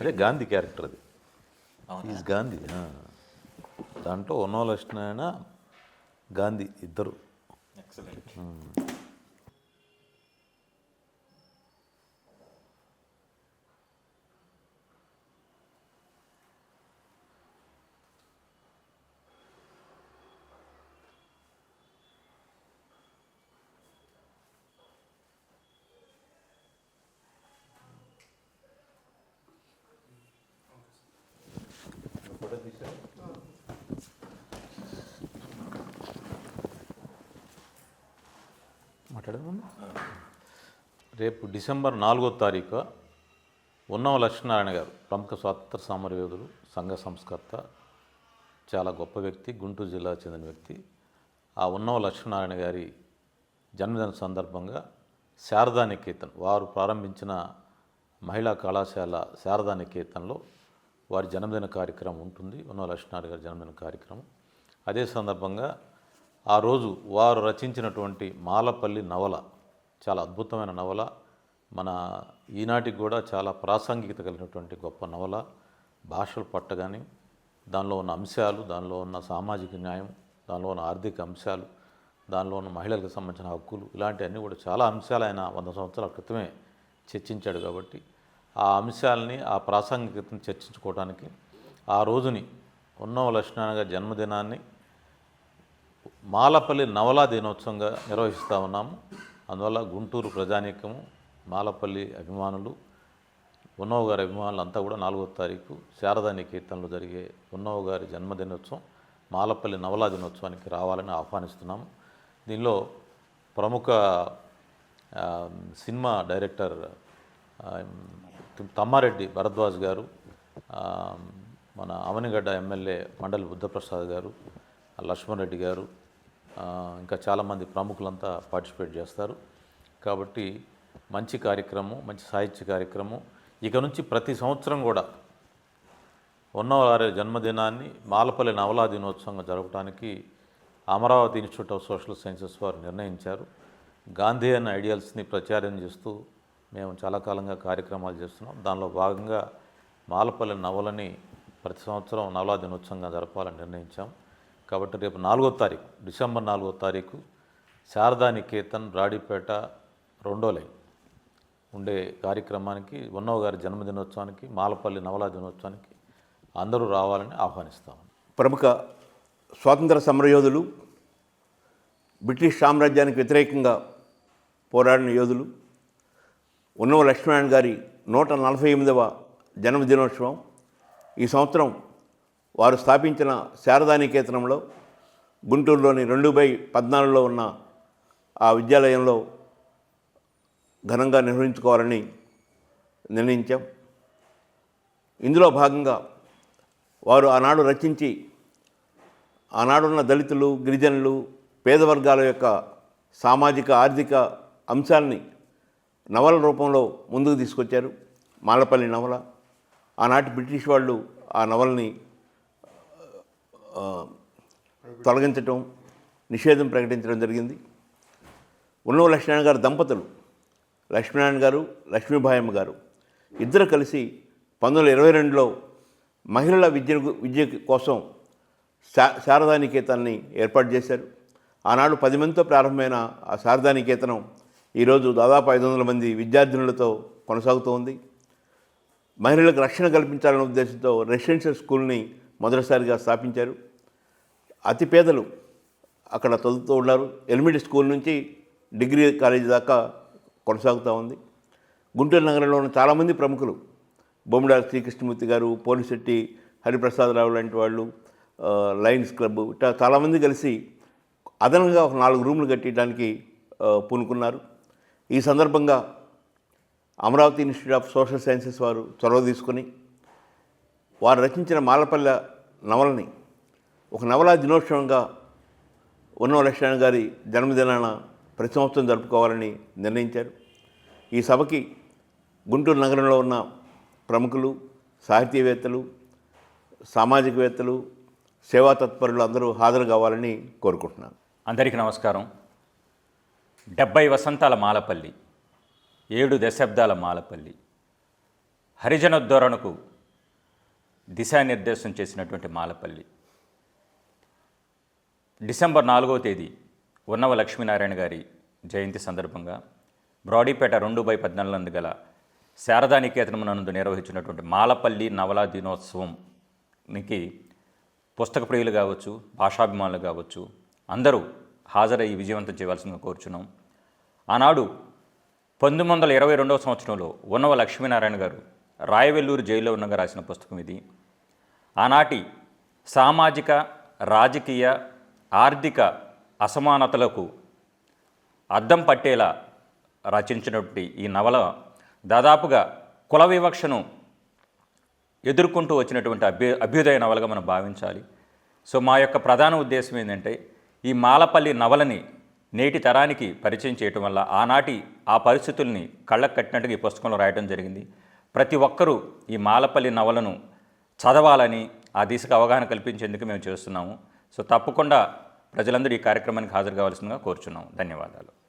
అది గాంధీ క్యారెక్టర్ అది? ఈజ్ గాంధీ. దాంట్లో ఉన్నోలక్ష్మణ గాంధీ ఇద్దరు. మాట్లాడదాం రేపు డిసెంబర్ నాలుగో తారీఖు ఉన్నవ లక్ష్మీనారాయణ గారు ప్రముఖ స్వాతంత్ర సమరయోధులు సంఘ సంస్కర్త చాలా గొప్ప వ్యక్తి గుంటూరు జిల్లాకు చెందిన వ్యక్తి. ఆ ఉన్నవ లక్ష్మీనారాయణ గారి జన్మదిన సందర్భంగా శారదా నికేతన్ వారు ప్రారంభించిన మహిళా కళాశాల శారదా నికేతన్లో వారి జన్మదిన కార్యక్రమం ఉంటుంది. ఉన్నవ లక్ష్మీనారాయణ గారి జన్మదిన కార్యక్రమం. అదే సందర్భంగా ఆ రోజు వారు రచించినటువంటి మాలపల్లి నవల చాలా అద్భుతమైన నవల మన ఈనాటికి కూడా చాలా ప్రాసంగికత కలిగినటువంటి గొప్ప నవల భాషలు పట్టగాని దానిలో ఉన్న అంశాలు దానిలో ఉన్న సామాజిక న్యాయం దానిలో ఉన్న ఆర్థిక అంశాలు దానిలో ఉన్న మహిళలకు సంబంధించిన హక్కులు ఇలాంటివన్నీ కూడా చాలా అంశాలు ఆయన వంద సంవత్సరాల క్రితమే చర్చించాడు కాబట్టి ఆ అంశాలని ఆ ప్రాసంగికతను చర్చించుకోవడానికి ఆ రోజుని ఉన్నవ లక్ష్మణ జన్మదినాన్ని మాలపల్లి నవలా దినోత్సవంగా నిర్వహిస్తూ ఉన్నాము. అందువల్ల గుంటూరు ప్రజానీకము మాలపల్లి అభిమానులు ఉన్నవ గారి అభిమానులు అంతా కూడా నాలుగో తారీఖు శారదాని కీర్తనలు జరిగే ఉన్నవ గారి జన్మదినోత్సవం మాలపల్లి నవలా దినోత్సవానికి రావాలని ఆహ్వానిస్తున్నాము. దీనిలో ప్రముఖ సినిమా డైరెక్టర్ తమ్మారెడ్డి భరద్వాజ్ గారు మన అవనిగడ్డ ఎమ్మెల్యే మండలి బుద్ధప్రసాద్ గారు లక్ష్మణ్ రెడ్డి గారు ఇంకా చాలామంది ప్రముఖులంతా పార్టిసిపేట్ చేస్తారు. కాబట్టి మంచి కార్యక్రమం మంచి సాహిత్య కార్యక్రమం. ఇక నుంచి ప్రతి సంవత్సరం కూడా ఉన్నవారి జన్మదినాన్ని మాలపల్లి నవలా దినోత్సవంగా జరపడానికి Amaravati institute of social sciences వారు నిర్ణయించారు. గాంధీ అన్న ఐడియల్స్ని ప్రచారం చేస్తూ మేము చాలా కాలంగా కార్యక్రమాలు చేస్తున్నాం. దానిలో భాగంగా మాలపల్లి నవలని ప్రతి సంవత్సరం నవలా దినోత్సవంగా జరపాలని నిర్ణయించాం. కాబట్టి రేపు నాలుగో తారీఖు డిసెంబర్ నాలుగో తారీఖు శారదా నికేతన్ రాడిపేట రెండో లైన్ ఉండే కార్యక్రమానికి ఉన్నవ గారి జన్మదినోత్సవానికి మాలపల్లి నవలా దినోత్సవానికి అందరూ రావాలని ఆహ్వానిస్తాం ప్రముఖ స్వాతంత్ర సమరయోధులు బ్రిటిష్ సామ్రాజ్యానికి వ్యతిరేకంగా పోరాడిన యోధులు ఉన్నవ లక్ష్మీనారాయణ గారి నూట నలభై ఎనిమిదవ జన్మదినోత్సవం ఈ సంవత్సరం వారు స్థాపించిన శారదానికేతనంలో గుంటూరులోని రెండు బై పద్నాలుగులో ఉన్న ఆ విద్యాలయంలో ఘనంగా నిర్వహించుకోవాలని నిర్ణయించాం. ఇందులో భాగంగా వారు ఆనాడు రచించి ఆనాడున్న దళితులు గిరిజనులు పేద వర్గాల యొక్క సామాజిక ఆర్థిక అంశాలని నవల రూపంలో ముందుకు తీసుకొచ్చారు. మాలపల్లి నవల. ఆనాటి బ్రిటిష్ వాళ్ళు ఆ నవలని తొలగించటం నిషేధం ప్రకటించడం జరిగింది. ఉన్నవ లక్ష్మీనారాయణ గారు దంపతులు. లక్ష్మీనారాయణ గారు లక్ష్మీభాయమ్మ గారు. ఇద్దరు కలిసి పంతొమ్మిది వందల ఇరవై రెండులో మహిళల విద్య విద్య కోసం శా శారదానికేతన్ని ఏర్పాటు చేశారు. ఆనాడు పది మందితో ప్రారంభమైన ఆ శారదానికేతనం ఈరోజు దాదాపు ఐదు వందల మంది విద్యార్థినులతో కొనసాగుతూ ఉంది మహిళలకు రక్షణ కల్పించాలనే ఉద్దేశంతో రెసిడెన్షియల్ స్కూల్ని మొదటిసారిగా స్థాపించారు. అతి పేదలు అక్కడ చదువుతూ ఉన్నారు. ఎలిమెంటరీ స్కూల్ నుంచి డిగ్రీ కాలేజీ దాకా కొనసాగుతూ ఉంది. గుంటూరు నగరంలో ఉన్న చాలామంది ప్రముఖులు బొమ్మడాల శ్రీకృష్ణమూర్తి గారు పోలిశెట్టి హరిప్రసాదరావు లాంటి వాళ్ళు లయన్స్ క్లబ్ ఇట్లా చాలామంది కలిసి అదనంగా ఒక నాలుగు రూములు కట్టడానికి పూనుకున్నారు. ఈ సందర్భంగా Amaravati institute of social sciences వారు చొరవ తీసుకొని వారు రచించిన మాలపల్లె నవలని ఒక నవలా దినోత్సవంగా ఉన్నవలక్ష్మణ గారి జన్మదినాన ప్రతి సంవత్సరం జరుపుకోవాలని నిర్ణయించారు. ఈ సభకి గుంటూరు నగరంలో ఉన్న ప్రముఖులు సాహితీవేత్తలు సామాజికవేత్తలు సేవా తత్పరులు అందరూ హాజరు కావాలని కోరుకుంటున్నాను. అందరికీ నమస్కారం. డెబ్బై వసంతాల మాలపల్లి ఏడు దశాబ్దాల మాలపల్లి హరిజనోద్ధరణకు దిశానిర్దేశం చేసినటువంటి మాలపల్లి. డిసెంబర్ నాలుగవ తేదీ ఉన్నవ లక్ష్మీనారాయణ గారి జయంతి సందర్భంగా బ్రాడీపేట రెండు బై పద్నాలుగు నందు గల శారదానికేతనమునందు నందు నిర్వహించినటువంటి మాలపల్లి నవలా దినోత్సవంకి పుస్తక ప్రియులు కావచ్చు భాషాభిమానులు కావచ్చు అందరూ హాజరయ్యి విజయవంతం చేయవలసిందిగా కోరుచున్నాం. ఆనాడు పంతొమ్మిది వందల ఇరవై రెండవ సంవత్సరంలో ఉన్నవ లక్ష్మీనారాయణ గారు రాయవెల్లూరు జైల్లో ఉండగా రాసిన పుస్తకం ఇది. ఆనాటి సామాజిక రాజకీయ ఆర్థిక అసమానతలకు అద్దం పట్టేలా రచించినటువంటి ఈ నవల దాదాపుగా కుల వివక్షను ఎదుర్కొంటూ వచ్చినటువంటి అభ్యు అభ్యుదయ నవలగా మనం భావించాలి. సో మా యొక్క ప్రధాన ఉద్దేశం ఏంటంటే ఈ మాలపల్లి నవలని నేటి తరానికి పరిచయం చేయటం వల్ల ఆనాటి ఆ పరిస్థితుల్ని కళ్ళకు కట్టినట్టుగా ఈ పుస్తకంలో రాయడం జరిగింది. ప్రతి ఒక్కరూ ఈ మాలపల్లి నవలను చదవాలని ఆ దిశగా అవగాహన కల్పించేందుకు మేము చేస్తున్నాము. సో తప్పకుండా ప్రజలందరూ ఈ కార్యక్రమానికి హాజరు కావాల్సిందిగా కోరుచున్నాము. ధన్యవాదాలు.